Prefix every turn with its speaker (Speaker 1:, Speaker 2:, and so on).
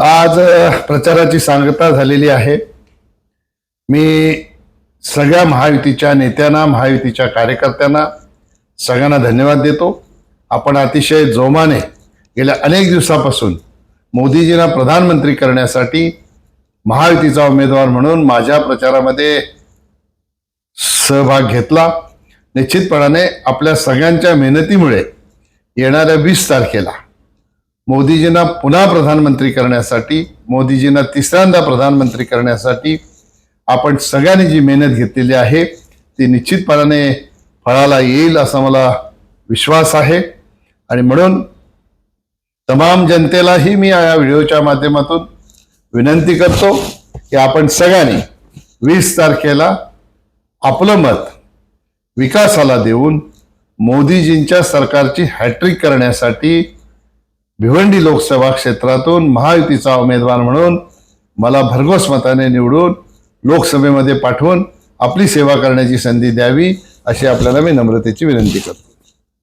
Speaker 1: आज प्रचाराची सांगता झालेली आहे. मी सगळ्या महायुतीच्या नेत्यांना महायुतीच्या कार्यकर्त्यांना सगळ्यांना धन्यवाद देतो. आपण अतिशय जोमाने गेल्या अनेक दिवसापासून मोदीजींना प्रधानमंत्री करण्यासाठी महायुतीचा उमेदवार म्हणून माझ्या प्रचारामध्ये सहभाग घेतला. निश्चितपणाने आपल्या सगळ्यांच्या मेहनतीमुळे येणाऱ्या वीस तारखेला मोदीजींना पुन्हा प्रधानमंत्री करण्यासाठी मोदीजींना तिसऱ्यांदा प्रधानमंत्री करण्यासाठी आपण सगळ्यांनी जी मेहनत घेतलेली आहे ती निश्चितपणाने फळाला येईल असा मला विश्वास आहे. आणि म्हणून तमाम जनतेलाही मी या व्हिडिओच्या माध्यमातून विनंती करतो की आपण सगळ्यांनी वीस तारखेला आपलं मत विकासाला देऊन मोदीजींच्या सरकारची हॅट्रिक करण्यासाठी भिवंडी लोकसभा क्षेत्रातून महायुतीचा उमेदवार म्हणून मला भरघोस मताने निवडून लोकसभेमध्ये पाठवून आपली सेवा करण्याची संधी द्यावी अशी आपल्याला मी नम्रतेची विनंती करतो.